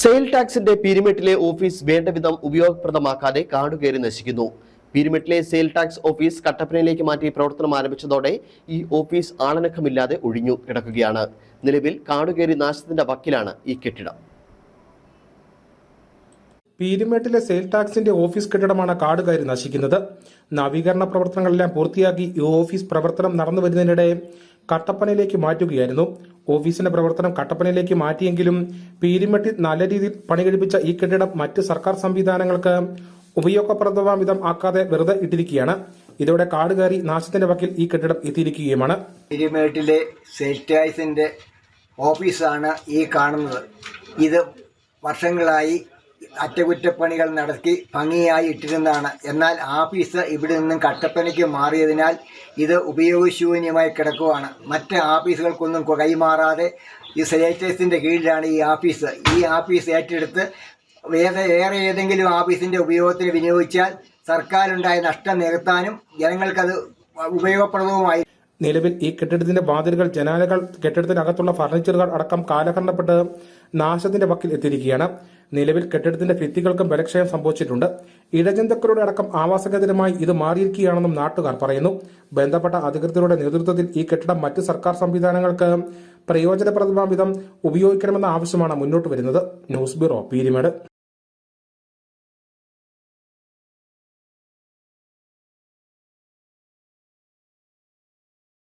Sale ടാക്സിന്റെ പീരിമെട്ടിലെ office വേണ്ടവിധം ഉപയോഗപ്രദമാക്കാതെ കാടുകയറി നശിക്കുന്നു. പീരിമെട്ടിലെ സെയിൽ ടാക്സ് ഓഫീസ് കട്ടപ്പനയിലേക്ക് മാറ്റി പ്രവർത്തനം ആരംഭിച്ചതോടെ ഈ ഓഫീസ് ആളനക്കമില്ലാതെ ഒഴിഞ്ഞു കിടക്കുകയാണ്. നിലവിൽ കാടുകയറി നാശത്തിന്റെ വക്കിലാണ് ഈ കെട്ടിടം. പീരുമേട്ടിലെ സെയിൽ ടാക്സിന്റെ ഓഫീസ് കെട്ടിടമാണ് കാടുകയറി നശിക്കുന്നത്. നവീകരണ പ്രവർത്തനങ്ങളെല്ലാം പൂർത്തിയാക്കി ഈ ഓഫീസ് പ്രവർത്തനം നടന്നു വരുന്നതിനിടെ കട്ടപ്പനയിലേക്ക് മാറ്റുകയായിരുന്നു. ഓഫീസിന്റെ പ്രവർത്തനം കട്ടപ്പനയിലേക്ക് മാറ്റിയെങ്കിലും പീരുമേട്ടിൽ നല്ല രീതിയിൽ പണി കഴിപ്പിച്ച ഈ കെട്ടിടം മറ്റ് സർക്കാർ സംവിധാനങ്ങൾക്ക് ഉപയോഗപ്രദമാം വിധം ആക്കാതെ വെറുതെ ഇട്ടിരിക്കുകയാണ്. ഇതോടെ കാട് കയറി നാശത്തിന്റെ വക്കിൽ ഈ കെട്ടിടം എത്തിയിരിക്കുകയുമാണ്. പീരിമേട്ടിലെ സെൽറ്റായ്സിന്റെ ഓഫീസാണ് ഈ കാണുന്നത്. ഇത് വർഷങ്ങളായി അറ്റകുറ്റപ്പണികൾ നടത്തി ഭംഗിയായി ഇട്ടിരുന്നതാണ്. എന്നാൽ ആഫീസ് ഇവിടെ നിന്നും കട്ടപ്പനയ്ക്ക് മാറിയതിനാൽ ഇത് ഉപയോഗശൂന്യമായി കിടക്കുവാണ് മറ്റ് ആഫീസുകൾക്കൊന്നും കൈമാറാതെ ഈ സെലക്ടേഴ്സിന്റെ കീഴിലാണ് ഈ ആഫീസ്. ഈ ആഫീസ് ഏറ്റെടുത്ത് വേറെ വേറെ ഏതെങ്കിലും ആഫീസിന്റെ ഉപയോഗത്തിന് വിനിയോഗിച്ചാൽ സർക്കാരുണ്ടായ നഷ്ടം നികത്താനും ജനങ്ങൾക്കത് ഉപയോഗപ്രദവുമായി. നിലവിൽ ഈ കെട്ടിടത്തിന്റെ വാതിലുകൾ ജനാലകൾ കെട്ടിടത്തിനകത്തുള്ള ഫർണിച്ചറുകൾ അടക്കം കാലഹരണപ്പെട്ട് നാശത്തിന്റെ വക്കിൽ എത്തിയിരിക്കുകയാണ്. നിലവിൽ കെട്ടിടത്തിന്റെ ഭിത്തികൾക്കും ബലക്ഷയം സംഭവിച്ചിട്ടുണ്ട്. ഇടജന്തുക്കളുടെ അടക്കം ആവാസകേന്ദ്രമായി ഇത് മാറിയിരിക്കുകയാണെന്നും നാട്ടുകാർ പറയുന്നു. ബന്ധപ്പെട്ട അധികൃതരുടെ നേതൃത്വത്തിൽ ഈ കെട്ടിടം മറ്റ് സർക്കാർ സംവിധാനങ്ങൾക്ക് പ്രയോജനപ്രദമാവിധം ഉപയോഗിക്കണമെന്ന ആവശ്യമാണ് മുന്നോട്ട് വരുന്നത്. News bureau Peermade.